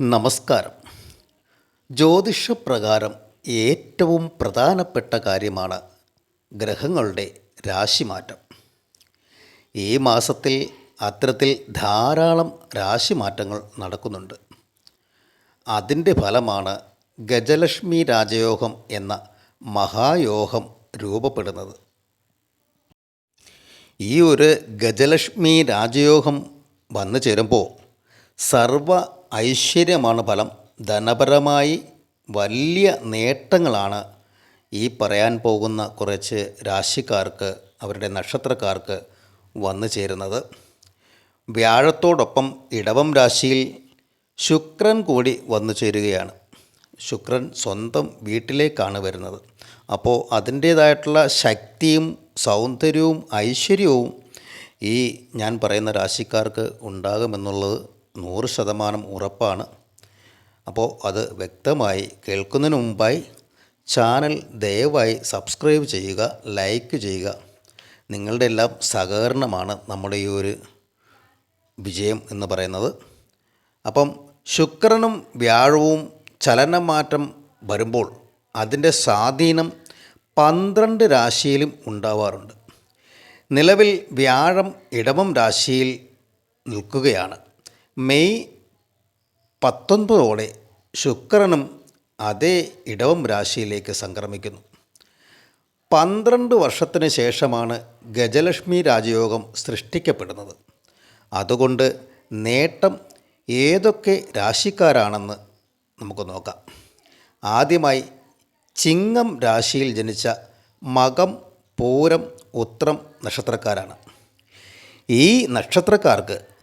നമസ്കാരം. ജ്യോതിഷപ്രകാരം ഏറ്റവും പ്രധാനപ്പെട്ട കാര്യമാണ് ഗ്രഹങ്ങളുടെ രാശിമാറ്റം. ഈ മാസത്തിൽ അത്തരത്തിൽ ധാരാളം രാശിമാറ്റങ്ങൾ നടക്കുന്നുണ്ട്. അതിന്റെ ഫലമാണ് ഗജലക്ഷ്മി രാജയോഗം എന്ന മഹായോഗം രൂപപ്പെടുന്നത്. ഈ ഒരു ഗജലക്ഷ്മി രാജയോഗം വന്നു ചേരുമ്പോൾ സർവ ഐശ്വര്യമാണ് ഫലം. ധനപരമായി വലിയ നേട്ടങ്ങളാണ് ഈ പറയാൻ പോകുന്ന കുറച്ച് രാശിക്കാർക്ക് അവരുടെ നക്ഷത്രക്കാർക്ക് വന്നു ചേരുന്നത്. വ്യാഴത്തോടൊപ്പം ഇടവം രാശിയിൽ ശുക്രൻ കൂടി വന്നു ചേരുകയാണ്. ശുക്രൻ സ്വന്തം വീട്ടിലേക്കാണ് വരുന്നത്. അപ്പോൾ അതിന്റേതായിട്ടുള്ള ശക്തിയും സൗന്ദര്യവും ഐശ്വര്യവും ഈ ഞാൻ പറയുന്ന രാശിക്കാർക്ക് ഉണ്ടാകുമെന്നുള്ളത് നൂറ് ശതമാനം ഉറപ്പാണ്. അപ്പോൾ അത് വ്യക്തമായി കേൾക്കുന്നതിന് മുമ്പായി ചാനൽ ദയവായി സബ്സ്ക്രൈബ് ചെയ്യുക ലൈക്ക് ചെയ്യുക. നിങ്ങളുടെ എല്ലാം സഹകരണമാണ് നമ്മുടെ ഈ ഒരു വിജയം എന്ന് പറയുന്നത്. അപ്പം ശുക്രനും വ്യാഴവും ചലനമാറ്റം വരുമ്പോൾ അതിന്റെ സ്വാധീനം പന്ത്രണ്ട് രാശിയിലും ഉണ്ടാവാറുണ്ട്. നിലവിൽ വ്യാഴം ഇടവം രാശിയിൽ നിൽക്കുകയാണ്. മെയ് പത്തൊൻപതോടെ ശുക്രനും അതേ ഇടവം രാശിയിലേക്ക് സംക്രമിക്കുന്നു. പന്ത്രണ്ട് വർഷത്തിന് ശേഷമാണ് ഗജലക്ഷ്മി രാജയോഗം സൃഷ്ടിക്കപ്പെടുന്നത്. അതുകൊണ്ട് നേട്ടം ഏതൊക്കെ രാശിക്കാരാണെന്ന് നമുക്ക് നോക്കാം. ആദ്യമായി ചിങ്ങം രാശിയിൽ ജനിച്ച മകം പൂരം ഉത്രം നക്ഷത്രക്കാരാണ്. ഈ നക്ഷത്രക്കാർക്ക്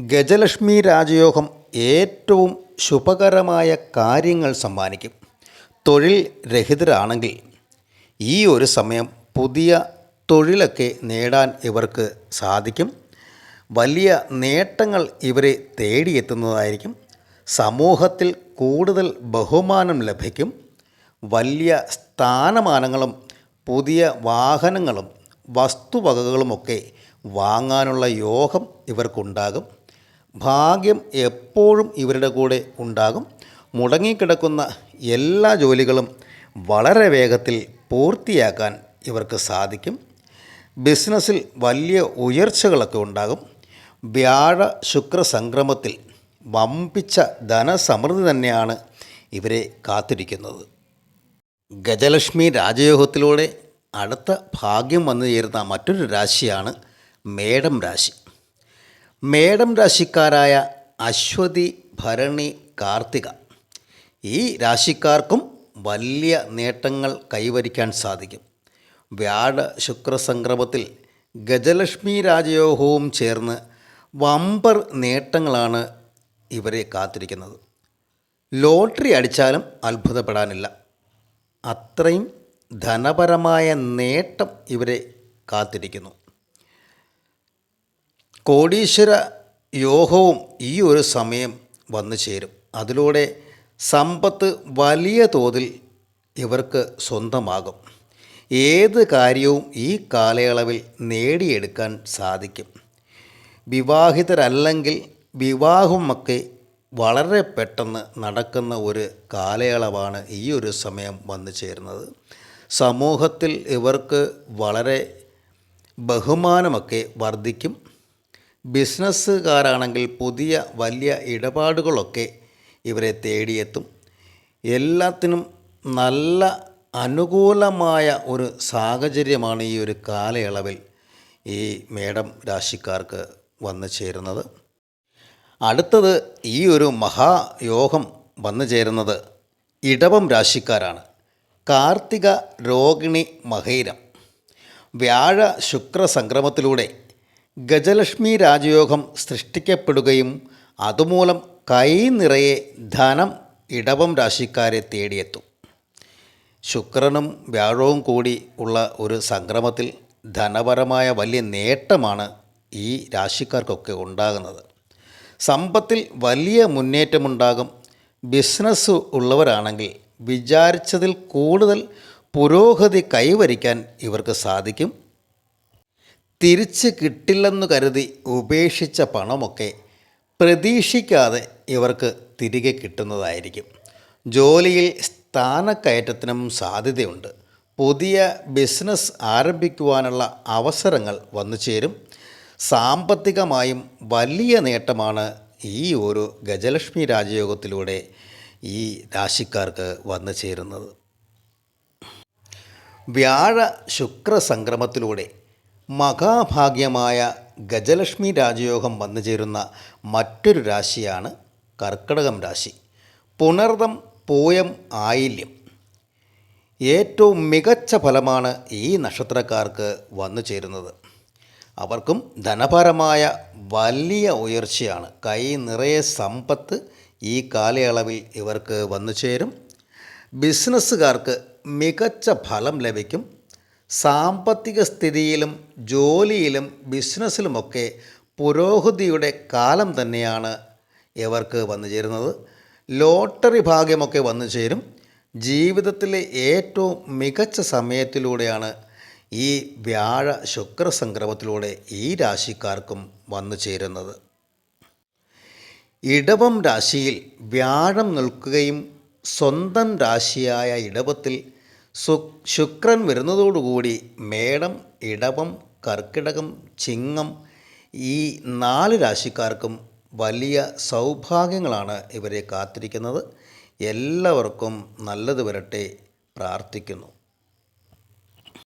ഗജലക്ഷ്മി രാജയോഗം ഏറ്റവും ശുഭകരമായ കാര്യങ്ങൾ സമ്മാനിക്കും. തൊഴിൽ രഹിതരാണെങ്കിൽ ഈ ഒരു സമയം പുതിയ തൊഴിലൊക്കെ നേടാൻ ഇവർക്ക് സാധിക്കും. വലിയ നേട്ടങ്ങൾ ഇവരെ തേടിയെത്തുന്നതായിരിക്കും. സമൂഹത്തിൽ കൂടുതൽ ബഹുമാനം ലഭിക്കും. വലിയ സ്ഥാനമാനങ്ങളും പുതിയ വാഹനങ്ങളും വസ്തുവകകളുമൊക്കെ വാങ്ങാനുള്ള യോഗം ഇവർക്കുണ്ടാകും. ഭാഗ്യം എപ്പോഴും ഇവരുടെ കൂടെ ഉണ്ടാകും. മുടങ്ങിക്കിടക്കുന്ന എല്ലാ ജോലികളും വളരെ വേഗത്തിൽ പൂർത്തിയാക്കാൻ ഇവർക്ക് സാധിക്കും. ബിസിനസ്സിൽ വലിയ ഉയർച്ചകളൊക്കെ ഉണ്ടാകും. വ്യാഴ ശുക്ര സംക്രമത്തിൽ വമ്പിച്ച ധനസമൃദ്ധി തന്നെയാണ് ഇവരെ കാത്തിരിക്കുന്നത്. ഗജലക്ഷ്മി രാജയോഗത്തിലൂടെ അടുത്ത ഭാഗ്യം വന്നു ചേരുന്ന മറ്റൊരു രാശിയാണ് മേടം രാശി. മേടം രാശിക്കാരായ അശ്വതി ഭരണി കാർത്തിക. ഈ രാശിക്കാർക്കും വലിയ നേട്ടങ്ങൾ കൈവരിക്കാൻ സാധിക്കും. വ്യാഴ ശുക്ര സംക്രമത്തിൽ ഗജലക്ഷ്മി രാജയോഗവും ചേർന്ന് വമ്പർ നേട്ടങ്ങളാണ് ഇവരെ കാത്തിരിക്കുന്നത്. ലോട്ടറി അടിച്ചാലും അത്ഭുതപ്പെടാനില്ല. അത്രയും ധനപരമായ നേട്ടം ഇവരെ കാത്തിരിക്കുന്നു. കോടീശ്വര യോഗവും ഈ ഒരു സമയം വന്നു ചേരും. അതിലൂടെ സമ്പത്ത് വലിയ തോതിൽ ഇവർക്ക് സ്വന്തമാകും. ഏത് കാര്യവും ഈ കാലയളവിൽ നേടിയെടുക്കാൻ സാധിക്കും. വിവാഹിതരല്ലെങ്കിൽ വിവാഹമൊക്കെ വളരെ പെട്ടെന്ന് നടക്കുന്ന ഒരു കാലയളവാണ് ഈ ഒരു സമയം വന്നു ചേരുന്നത്. സമൂഹത്തിൽ ഇവർക്ക് വളരെ ബഹുമാനമൊക്കെ വർദ്ധിക്കും. ബിസിനസ്സുകാരാണെങ്കിൽ പുതിയ വലിയ ഇടപാടുകളൊക്കെ ഇവരെ തേടിയെത്തും. എല്ലാത്തിനും നല്ല അനുകൂലമായ ഒരു സാഹചര്യമാണ് ഈ ഒരു കാലയളവിൽ ഈ മേടം രാശിക്കാർക്ക് വന്നു ചേരുന്നത്. അടുത്തത് ഈ ഒരു മഹായോഗം വന്നു ചേരുന്നത് ഇടവം രാശിക്കാരാണ്. കാർത്തിക രോഹിണി മഹൈരം വ്യാഴ ശുക്ര സംക്രമത്തിലൂടെ ഗജലക്ഷ്മി രാജയോഗം സൃഷ്ടിക്കപ്പെടുകയും അതുമൂലം കൈ നിറയെ ധനം ഇടവം രാശിക്കാരെ തേടിയെത്തും. ശുക്രനും വ്യാഴവും കൂടി ഉള്ള ഒരു സംക്രമത്തിൽ ധനപരമായ വലിയ നേട്ടമാണ് ഈ രാശിക്കാർക്കൊക്കെ ഉണ്ടാകുന്നത്. സമ്പത്തിൽ വലിയ മുന്നേറ്റമുണ്ടാകും. ബിസിനസ് ഉള്ളവരാണെങ്കിൽ വിചാരിച്ചതിൽ കൂടുതൽ പുരോഗതി കൈവരിക്കാൻ ഇവർക്ക് സാധിക്കും. തിരിച്ച് കിട്ടില്ലെന്നു കരുതി ഉപേക്ഷിച്ച പണമൊക്കെ പ്രതീക്ഷിക്കാതെ ഇവർക്ക് തിരികെ കിട്ടുന്നതായിരിക്കും. ജോലിയിൽ സ്ഥാനക്കയറ്റത്തിനും സാധ്യതയുണ്ട്. പുതിയ ബിസിനസ് ആരംഭിക്കുവാനുള്ള അവസരങ്ങൾ വന്നു ചേരും. സാമ്പത്തികമായും വലിയ നേട്ടമാണ് ഈ ഒരു ഗജലക്ഷ്മി രാജയോഗത്തിലൂടെ ഈ രാശിക്കാർക്ക് വന്നു ചേരുന്നത്. വ്യാഴ ശുക്ര സംക്രമത്തിലൂടെ മഹാഭാഗ്യമായ ഗജലക്ഷ്മി രാജയോഗം വന്നു ചേരുന്ന മറ്റൊരു രാശിയാണ് കർക്കടകം രാശി. പുണർദം പൂയം ആയില്യം. ഏറ്റവും മികച്ച ഫലമാണ് ഈ നക്ഷത്രക്കാർക്ക് വന്നു ചേരുന്നത്. അവർക്കും ധനപരമായ വലിയ ഉയർച്ചയാണ്. കൈ നിറയെ സമ്പത്ത് ഈ കാലയളവിൽ ഇവർക്ക് വന്നു ചേരും. ബിസിനസ്സുകാർക്ക് മികച്ച ഫലം ലഭിക്കും. സാമ്പത്തിക സ്ഥിതിയിലും ജോലിയിലും ബിസിനസ്സിലുമൊക്കെ പുരോഹിതിയുടെ കാലം തന്നെയാണ് ഇവർക്ക് വന്നു ചേരുന്നത്. ലോട്ടറി ഭാഗ്യമൊക്കെ വന്നു ചേരും. ജീവിതത്തിലെ ഏറ്റവും മികച്ച സമയത്തിലൂടെയാണ് ഈ വ്യാഴ ശുക്ര സംക്രമത്തിലൂടെ ഈ രാശിക്കാർക്കും വന്നു ചേരുന്നത്. ഇടവം രാശിയിൽ വ്യാഴം നിൽക്കുകയും സ്വന്തം രാശിയായ ഇടവത്തിൽ സു ശുക്രൻ വരുന്നതോടുകൂടി മേടം ഇടവം കർക്കിടകം ചിങ്ങം ഈ നാല് രാശിക്കാർക്കും വലിയ സൗഭാഗ്യങ്ങളാണ് ഇവരെ കാത്തിരിക്കുന്നത്. എല്ലാവർക്കും നല്ലത് വരട്ടെ പ്രാർത്ഥിക്കുന്നു.